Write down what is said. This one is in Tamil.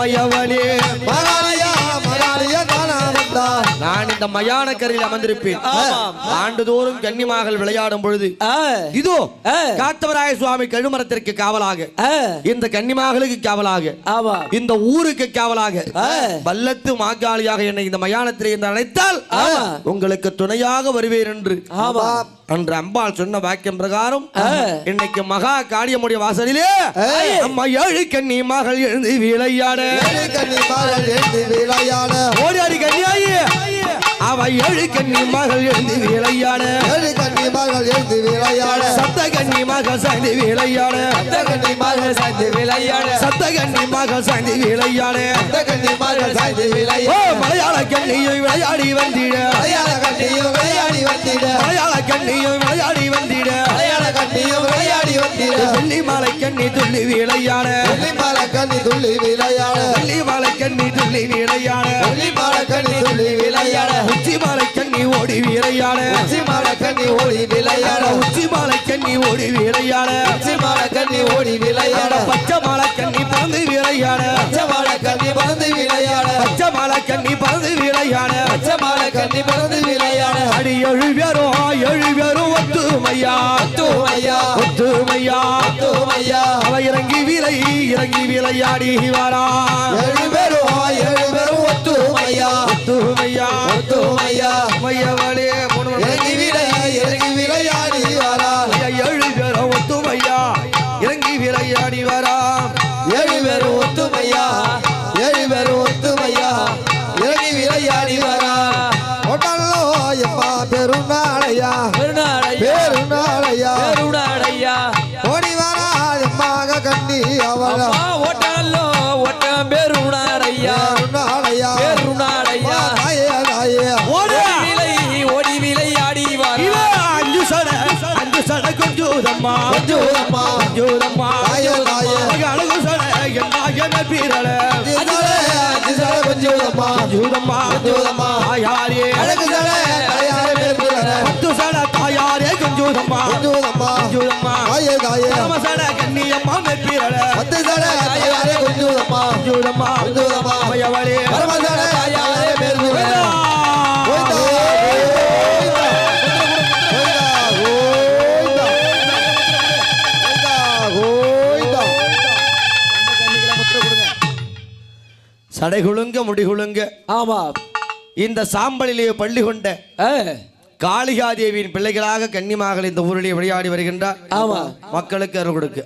சமயவனே மயானக்கரையில் அமர்ந்திருப்பேன். ஆமாம். ஆண்டுதோறும் கன்னிமார்கள் விளையாடும் பொழுது இதோ. காத்தவராய சுவாமி கழுமரத்திற்கு காவலாக இந்த கன்னிமார்களுக்கு காவலாக இந்த ஊருக்கு காவலாக ஆ. வல்லத்து மாக்காளியாக என்னை இந்த மயானத்தில் இருந்து அழைத்தால். உங்களுக்கு துணையாக வருவேன் என்று. ஆமா. அன்று அம்பாள் சொன்ன வாக்கியம் பிரகாரம் இன்னைக்கு மகா காளியம்முடைய வாசலிலே அம்மா ஏழு கன்னி மகள் எழுந்து விளையாட. கன்னி மகள் எழுந்து விளையாட. ஓடியாடி கன்னியாயி. அவ ஏழு கன்னி மகள் எழுந்து விளையாட ஏழு கன்னி மகள் எழுந்து விளையாட சத்த கன்னி மகள் சாய்ந்து விளையாட இந்த கன்னி மகள் சாய்ந்து விளையாட சத்த கன்னி மகள் சாய்ந்து விளையாட இந்த கன்னி மகள் சாய்ந்து விளையாட மலையாள கண்ணியும் விளையாடி வந்திட. மலையாள கண்ணியும் விளையாடி வந்திட. மலையாள கண்ணியும் விளையாடி வந்திட. மலையாள கண்ணியும் விளையாடி வந்திட. வெள்ளி மாலை கண்ணி துள்ளி விளையாட வெள்ளி மலை கண்ணி துள்ளி விளையாட வெள்ளி மாலை கண்ணி துள்ளி விளையாட விளையாட உச்சி மாலை கண்ணி ஓடி விளையாட உச்சி மலை கண்ணி ஓடி விளையாட உச்சி மாலை கண்ணி ஓடி விளையாட உச்சி மலை கண்ணி ஓடி விளையாட பச்சை மாலை கண்ணி பறந்து விளையாட பச்சை மலை கண்ணி பறந்து விளையாட பச்சை மாலை கண்ணி பறந்து விளையாட பச்சை மலை கண்ணி பறந்து விளையாட அடி எழு பேரும் ஏழு பேரும் ஒத்துமையா. தூமையா ஒத்துமையா. தூமையா அவ இறங்கி விலை இறங்கி விளையாடி வரா விளையாடி வரா ஏழு பேரும் ஒத்துமையா? ஏழு பேரும் ஒத்துமையா? இறங்கி விளையாடி வரா ஒட்டல்லோ எம்மா பெருநாளையா? பெருநாளையா? பெருநாளையா? ஓடி வரா எம்மாக கண்ணி அவளா? அம்மா ஓட்டாலோ ஓட்டம் பெருநாளையா? பெருநாளையா? பெருநாளையா? ஓடு விளையாடி வாரா இவ அஞ்சு சட அஞ்சு சட கொஞ்சூதம்மா கொஞ்சூதம்மா. தாயே. அழகு சட என்ன பீரல. திசலே திசலே கொஞ்சூதம்மா கொஞ்சூதம்மா கொஞ்சூதம்மா. தாயாரே. அழகு பேசுகிறே பத்து சட தாயாரே கொஞ்சூதம்மா கொஞ்சூதம்மா கொஞ்சூதம்மா தாயே தாயே. பரம சட கண்ணியம்மா மெப்பீரல பத்து சலே தாயாரே கொஞ்சூதம்மா கொஞ்சூதம்மா கொஞ்சூதம்மா. மையவளே சடைகுழுங்க முடிகுழுங்க ஆமா. இந்த சாம்பலிலே பள்ளி கொண்ட காளிகாதேவியின் பிள்ளைகளாக கன்னிமார்கள் இந்த ஊரிலே விளையாடி வருகின்றார். ஆமா. மக்களுக்கு அருள் கொடுக்க.